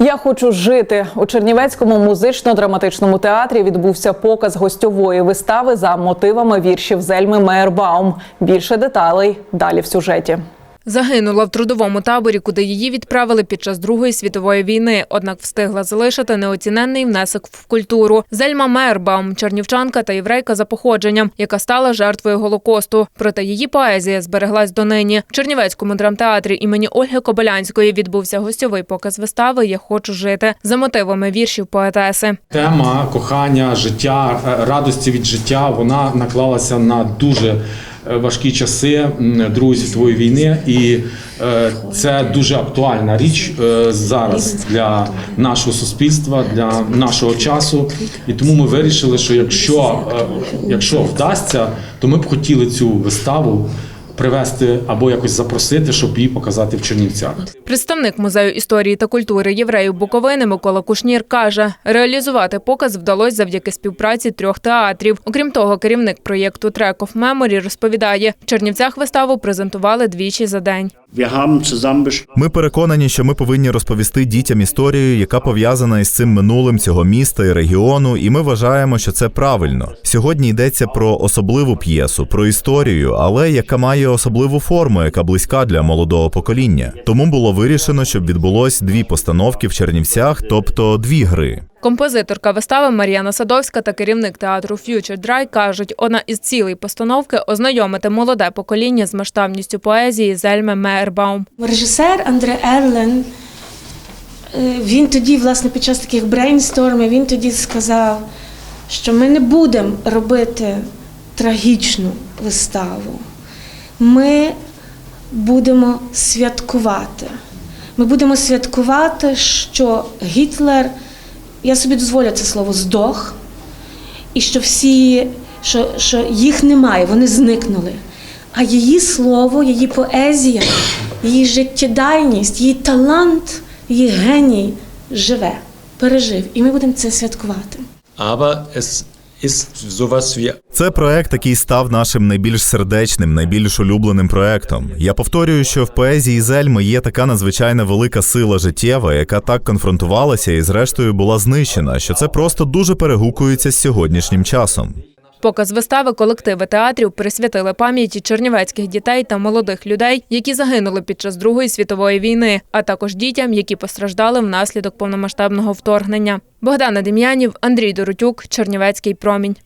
Я хочу жити у Чернівецькому музично-драматичному театрі. Відбувся показ гостьової вистави за мотивами віршів Зельми Мейербаум. Більше деталей далі в сюжеті. Загинула в трудовому таборі, куди її відправили під час Другої світової війни, однак встигла залишити неоціненний внесок в культуру. Зельма Мейербаум – чернівчанка та єврейка за походженням, яка стала жертвою Голокосту. Проте її поезія збереглась донині. В Чернівецькому драмтеатрі імені Ольги Кобилянської відбувся гостьовий показ вистави Я хочу жити за мотивами віршів поетеси. Тема кохання, життя, е, радості від життя вона наклалася на дуже важкі часи друзі світової війни, і е, це дуже актуальна річ е, зараз для нашого суспільства, для нашого часу. І тому ми вирішили, що якщо, е, якщо вдасться, то ми б хотіли цю виставу привести або якось запросити, щоб її показати в Чернівцях. Представник музею історії та культури євреїв Буковини Микола Кушнір каже, реалізувати показ вдалося завдяки співпраці трьох театрів. Окрім того, керівник проєкту Track of Memory розповідає, в Чернівцях виставу презентували двічі за день. Ми переконані, що ми повинні розповісти дітям історію, яка пов'язана із цим минулим цього міста і регіону, і ми вважаємо, що це правильно. Сьогодні йдеться про особливу п'єсу, про історію, але яка має особливу форму, яка близька для молодого покоління. Тому було вирішено, щоб відбулось дві постановки в Чернівцях, тобто дві гри. Композиторка вистави Мар'яна Садовська та керівник театру Future Dry кажуть, одна із цілей постановки ознайомити молоде покоління з масштабністю поезії Зельми Мейербаум. Режисер Андре Ерлен, е, він тоді, власне, під час таких брейнстормів, він тоді сказав, що ми не будемо робити трагічну виставу. Ми будемо святкувати. Ми будемо святкувати, що Гітлер, я собі дозволю це слово, здох, і що всі, що, що їх немає, вони зникнули. А її слово, її поезія, її життєдайність, її талант, її геній живе, пережив. І ми будемо це святкувати. Aber es Це проект, який став нашим найбільш сердечним, найбільш улюбленим проектом. Я повторюю, що в поезії Зельми є така надзвичайно велика сила життєва, яка так конфронтувалася і, зрештою, була знищена, що це просто дуже перегукується з сьогоднішнім часом. Показ вистави колективи театрів присвятили пам'яті чернівецьких дітей та молодих людей, які загинули під час Другої світової війни, а також дітям, які постраждали внаслідок повномасштабного вторгнення. Богдана Дем'янів, Андрій Доротюк, Чернівецький промінь.